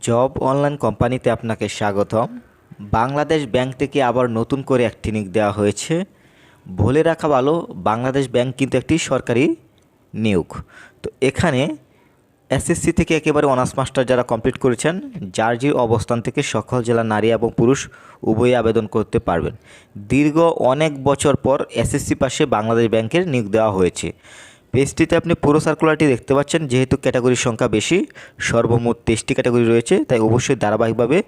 Job online কোম্পানিতে আপনাকে স্বাগতম। বাংলাদেশ ব্যাংক থেকে আবার নতুন করে একটি নিয়োগ দেওয়া হয়েছে। বলে রাখা ভালো, বাংলাদেশ ব্যাংক কিন্তু একটি সরকারি নিয়োগ। তো এখানে এসএসসি থেকে একেবারে অনার্স মাস্টার যারা কমপ্লিট করেছেন, যার যে অবস্থান থেকে সকল জেলা নারী এবং পুরুষ উভয়ই আবেদন করতে পারবেন। দীর্ঘ অনেক বছর পর এসএসসি পাশে বাংলাদেশ ব্যাংকের নিয়োগ দেওয়া হয়েছে। পেজটিতে আপনি পুরো সার্কুলারটি দেখতে পাচ্ছেন, যেহেতু ক্যাটাগরির সংখ্যা বেশি, সর্বমোট তেইশটি ক্যাটাগরি রয়েছে, তাই অবশ্যই ধারাবাহিকভাবে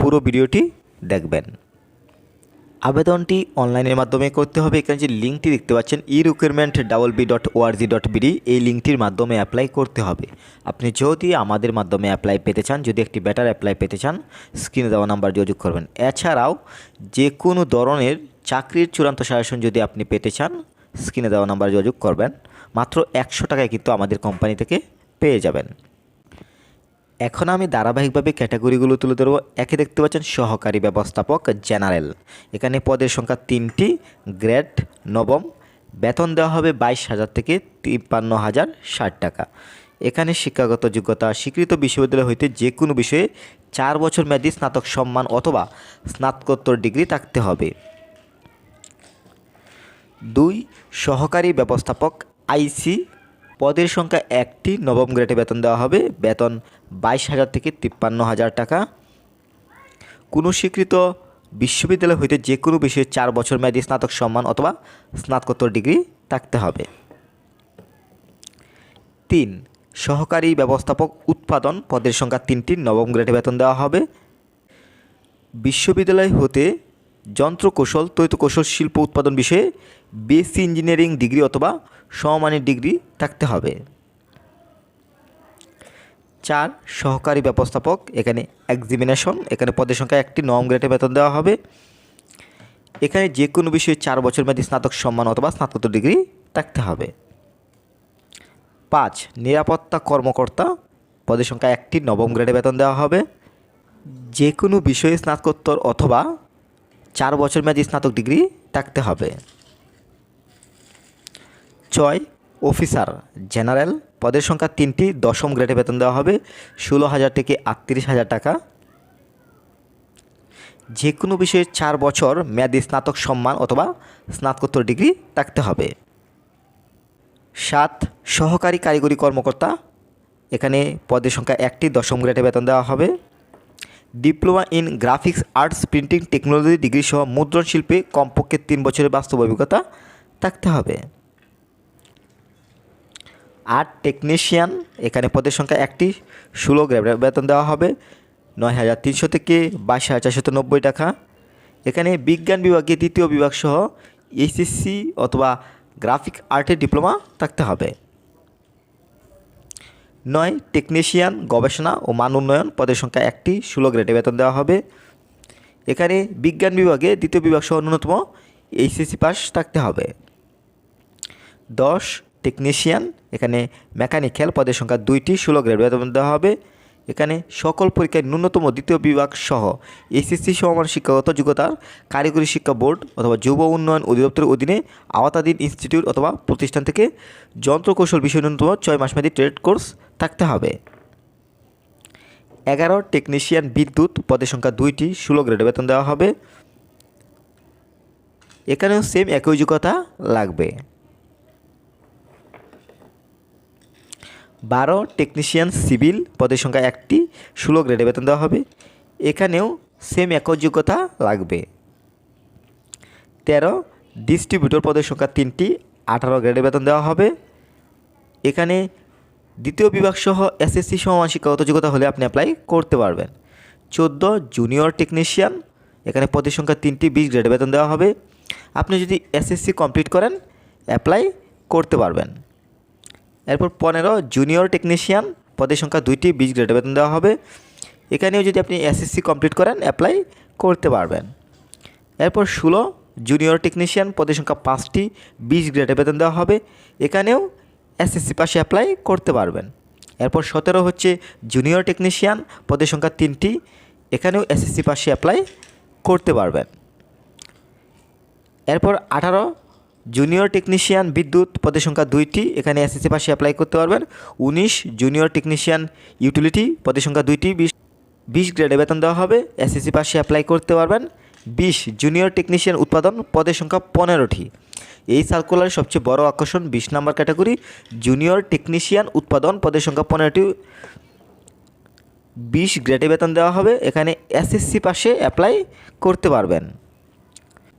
পুরো ভিডিওটি দেখবেন। আবেদনটি অনলাইনের মাধ্যমে করতে হবে। এখানে যে লিঙ্কটি দেখতে পাচ্ছেন e recruitment double B dot org dot BD এই লিঙ্কটির মাধ্যমে অ্যাপ্লাই করতে হবে। আপনি যদি আমাদের মাধ্যমে অ্যাপ্লাই পেতে চান, যদি একটি বেটার অ্যাপ্লাই পেতে চান স্ক্রিনে দেওয়া নাম্বার যোগাযোগ করবেন। এছাড়াও যে কোনো ধরনের চাকরির চূড়ান্ত সাজেশন যদি আপনি পেতে চান স্ক্রিনে দেওয়া নাম্বার যোগাযোগ করবেন। মাত্র একশো টাকায় কিন্তু আমাদের কোম্পানি থেকে পেয়ে যাবেন। এখন আমি ধারাবাহিকভাবে ক্যাটাগরিগুলো তুলে ধরবো। একে দেখতে পাচ্ছেন সহকারী ব্যবস্থাপক জেনারেল। এখানে পদের সংখ্যা তিনটি, গ্রেড নবম। বেতন দেওয়া হবে বাইশ হাজার থেকে তিপ্পান্ন হাজার ষাট টাকা। এখানে শিক্ষাগত যোগ্যতা, স্বীকৃত বিশ্ববিদ্যালয় হইতে যে কোনো বিষয়ে চার বছর মেয়াদী স্নাতক সম্মান অথবা স্নাতকোত্তর ডিগ্রি থাকতে হবে। দুই, সহকারী ব্যবস্থাপক আইসি পদের সংখ্যা একটি, নবম গ্রেডে বেতন দেওয়া হবে। বেতন বাইশ হাজার থেকে তিপ্পান্ন হাজার টাকা। কোনো স্বীকৃত বিশ্ববিদ্যালয় হইতে যে কোনো বিষয়ে চার বছর মেয়াদী স্নাতক সম্মান অথবা স্নাতকোত্তর ডিগ্রি থাকতে হবে। তিন, সহকারী ব্যবস্থাপক উৎপাদন পদের সংখ্যা তিনটি, নবম গ্রেডে বেতন দেওয়া হবে। বিশ্ববিদ্যালয় হতে যন্ত্রকৌশল তৈতকৌশল শিল্প উৎপাদন বিষয়ে বিএসসি ইঞ্জিনিয়ারিং ডিগ্রি অথবা সমমানের ডিগ্রি থাকতে হবে। চার, সহকারী ব্যবস্থাপক, এখানে এক্সামিনেশন এখানে পদের সংখ্যা একটি নম গ্রেডে বেতন দেওয়া হবে। এখানে যে কোনো বিষয়ে চার বছর মেয়াদী স্নাতক সম্মান অথবা স্নাতকোত্তর ডিগ্রি থাকতে হবে। পাঁচ, নিরাপত্তা কর্মকর্তা, পদের সংখ্যা একটি, নবম গ্রেডে বেতন দেওয়া হবে। যে কোনো বিষয়ে স্নাতকোত্তর অথবা চার বছর মেয়াদী স্নাতক ডিগ্রি থাকতে হবে। ছয়, অফিসার জেনারেল পদের সংখ্যা তিনটি, দশম গ্রেডে বেতন দেওয়া হবে, ষোলো হাজার থেকে আটত্রিশ হাজার টাকা। যে কোনো বিষয়ে চার বছর মেয়াদী স্নাতক সম্মান অথবা স্নাতকোত্তর ডিগ্রি থাকতে হবে। সাত, সহকারী কারিগরি কর্মকর্তা, এখানে পদের সংখ্যা একটি, দশম গ্রেডে বেতন দেওয়া হবে। Diploma in graphics, arts, printing, technology, degree সহ মুদ্রণ শিল্পে কমপক্ষে তিন বছরের বাস্তব অভিজ্ঞতা থাকতে হবে। আর্ট টেকনিশিয়ান, এখানে পদের সংখ্যা একটি, ষোলো বেতন দেওয়া হবে, নয় হাজার তিনশো থেকে বাইশ হাজার চারশত নব্বই টাকা। এখানে বিজ্ঞান বিভাগে দ্বিতীয় বিভাগ সহ এইচএসসি অথবা গ্রাফিক আর্টের ডিপ্লোমা থাকতে হবে। নয় টেকনিশিয়ান গবেষণা ও মান উন্নয়ন পদের সংখ্যা একটি, ষোলো গ্রেডে বেতন দেওয়া হবে। এখানে বিজ্ঞান বিভাগে দ্বিতীয় বিভাগ সহ ন্যূনতম এইচএসসি পাস থাকতে হবে। দশ টেকনিশিয়ান এখানে মেকানিক্যাল পদের সংখ্যা দুইটি, ষোলো গ্রেড বেতন দেওয়া হবে। এখানে সকল পরীক্ষায় ন্যূনতম দ্বিতীয় বিভাগ সহ এসএসসি সমান শিক্ষাগত যোগ্যতার কারিগরি শিক্ষা বোর্ড অথবা যুব উন্নয়ন অধিদপ্তরের অধীনে আওতাধীন ইনস্টিটিউট অথবা প্রতিষ্ঠান থেকে যন্ত্রকৌশল বিষয় ন্যূনতম ছয় মাসমেয়াদী ট্রেড কোর্স থাকতে হবে। এগারো, টেকনিশিয়ান বিদ্যুৎ পদের সংখ্যা দুইটি ষোলো গ্রেডে বেতন দেওয়া হবে। এখানেও সেম একই যোগ্যতা লাগবে। বারো টেকনিশিয়ান সিভিল পদের সংখ্যা একটি, ষোলো গ্রেডে বেতন দেওয়া হবে। এখানেও সেম একই যোগ্যতা লাগবে। তেরো ডিস্ট্রিবিউটর পদের সংখ্যা তিনটি, আঠারো গ্রেডে বেতন দেওয়া হবে। এখানে দ্বিতীয় বিভাগ সহ এসএসসি সমান শিক্ষাগত যোগ্যতা হলে আপনি অ্যাপ্লাই করতে পারবেন। চোদ্দ জুনিয়র টেকনিশিয়ান এখানে পদের সংখ্যা তিনটি, বিশ গ্রেডে বেতন দেওয়া হবে। আপনি যদি এসএসসি কমপ্লিট করেন অ্যাপ্লাই করতে পারবেন। এরপর পনেরো জুনিয়র টেকনিশিয়ান পদের সংখ্যা দুইটি বিশ গ্রেডে বেতন দেওয়া হবে। এখানেও যদি আপনি এসএসসি কমপ্লিট করেন অ্যাপ্লাই করতে পারবেন। এরপর ষোলো জুনিয়র টেকনিশিয়ান পদের সংখ্যা পাঁচটি বিশ গ্রেডে বেতন দেওয়া হবে। এখানেও এসএসসি পাশে অ্যাপ্লাই করতে পারবেন। এরপর সতেরো হচ্ছে জুনিয়র টেকনিশিয়ান পদের সংখ্যা তিনটি, এখানেও এসএসসি পাশে অ্যাপ্লাই করতে পারবেন। এরপর আঠারো জুনিয়র টেকনিশিয়ান বিদ্যুৎ পদের সংখ্যা দুইটি, এখানে এসএসসি পাশে অ্যাপ্লাই করতে পারবেন। উনিশ জুনিয়র টেকনিশিয়ান ইউটিলিটি পদের সংখ্যা দুইটি, বিশ বিশ গ্রেডে বেতন দেওয়া হবে। এসএসসি পাশে অ্যাপ্লাই করতে পারবেন। বিশ জুনিয়র টেকনিশিয়ান উৎপাদন পদের সংখ্যা পনেরোটি। এই সার্কুলারের সবচেয়ে বড় আকর্ষণ বিশ নম্বর ক্যাটাগরি জুনিয়র টেকনিশিয়ান উৎপাদন পদের সংখ্যা পনেরোটি। বিশ গ্রেডে বেতন দেওয়া হবে, এখানে এসএসসি পাশে অ্যাপ্লাই করতে পারবেন।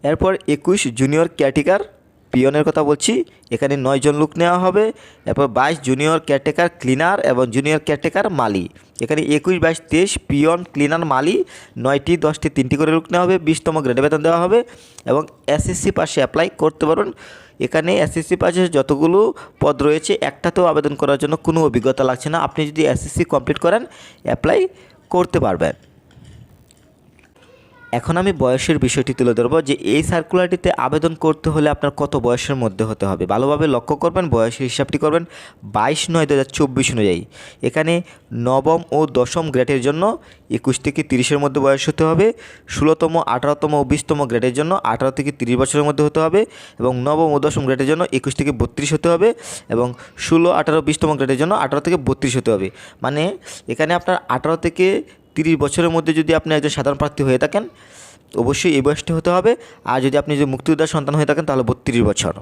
এরপর একুশ জুনিয়র ক্যাটিকার পিয়নের কথা বলছি, এখানে নয়জন লোক নেওয়া হবে, এরপর বাইশ জুনিয়র কেয়ারটেকার ক্লিনার এবং জুনিয়র কেয়ারটেকার মালি। এখানে একুশ, বাইশ, তেইশ পিয়ন, ক্লিনার, মালি, নয়টি, দশটি, তিনটি করে লোক নেওয়া হবে, বিশতম গ্রেডে বেতন দেওয়া হবে এবং এসএসসি পাশে অ্যাপ্লাই করতে পারবেন। এখানে এসএসসি পাশে যতগুলো পদ রয়েছে, একটাতেও আবেদন করার জন্য কোনো অভিজ্ঞতা লাগছে না। আপনি যদি এসএসসি কমপ্লিট করেন, অ্যাপ্লাই করতে পারবেন। এখন আমি বয়সের বিষয়টি তুলে ধরবো যে এই সার্কুলারটিতে আবেদন করতে হলে আপনার কত বয়সের মধ্যে হতে হবে? ভালোভাবে লক্ষ্য করবেন, বয়সের হিসাবটি করবেন। বাইশ নয় দু অনুযায়ী। এখানে নবম ও দশম গ্রেডের জন্য একুশ থেকে তিরিশের মধ্যে বয়স হতে হবে, ষোলোতম, আঠারোতম ও বিশতম গ্রেডের জন্য আঠারো থেকে তিরিশ বছরের মধ্যে হতে হবে এবং নবম ও দশম গ্রেডের জন্য একুশ থেকে বত্রিশ হতে হবে এবং ষোলো, আঠারো, বিশতম গ্রেডের জন্য আঠারো থেকে বত্রিশ হতে হবে। মানে এখানে আপনার আঠারো থেকে তিরিশ বছরের মধ্যে যদি আপনি একজন সাধারণ প্রার্থী হয়ে থাকেন অবশ্যই এই বয়সটি হতে হবে। আর যদি আপনি যদি মুক্তিযোদ্ধার সন্তান হয়ে থাকেন, তাহলে বত্রিশ বছর।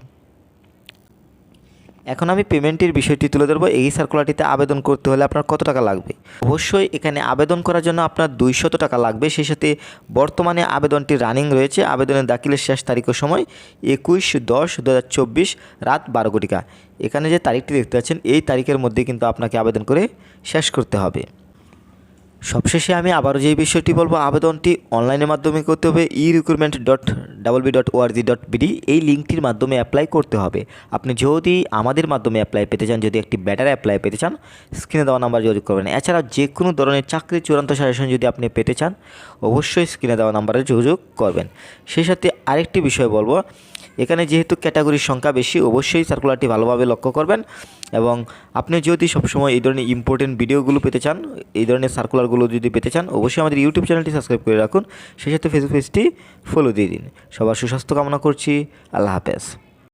এখন আমি পেমেন্টের বিষয়টি তুলে ধরবো। এই সার্কুলারটিতে আবেদন করতে হলে আপনার কত টাকা লাগবে? অবশ্যই এখানে আবেদন করার জন্য আপনার দুইশত টাকা লাগবে। সেই সাথে বর্তমানে আবেদনটি রানিং রয়েছে। আবেদনের দাখিলের শেষ তারিখের সময় একুশ দশ দু রাত বারো কোটিকা এখানে যে তারিখটি দেখতে পাচ্ছেন, এই তারিখের মধ্যে কিন্তু আপনাকে আবেদন করে শেষ করতে হবে। সবশেষে আমি আবারও যেই বিষয়টি বলব, আবেদনটি অনলাইনের মাধ্যমে করতে হবে e recruitment dot double B dot org dot BD এই লিঙ্কটির মাধ্যমে অ্যাপ্লাই করতে হবে। আপনি যদি আমাদের মাধ্যমে অ্যাপ্লাই পেতে চান, যদি একটি ব্যাটার অ্যাপ্লাই পেতে চান স্ক্রিনে দেওয়া নাম্বার যোগাযোগ করবেন। এছাড়া যে কোনো ধরনের চাকরির চূড়ান্ত সাজেশন যদি আপনি পেতে চান, অবশ্যই স্ক্রিনে দেওয়া নাম্বারে যোগাযোগ করবেন। সেই সাথে আরেকটি বিষয় বলব, এখানে যেহেতু ক্যাটাগরির সংখ্যা বেশি, অবশ্যই সার্কুলারটি ভালোভাবে লক্ষ্য করবেন। এবং আপনি যদি সবসময় এই ধরনের ইম্পর্টেন্ট ভিডিওগুলো পেতে চান, এই ধরনের সার্কুলারগুলো যদি পেতে চান, অবশ্যই আমাদের ইউটিউব চ্যানেলটি সাবস্ক্রাইব করে রাখুন। সেই সাথে ফেসবুক পেজটি ফলো দিয়ে দিন। সবার সুস্বাস্থ্য কামনা করছি। আল্লাহ হাফেজ।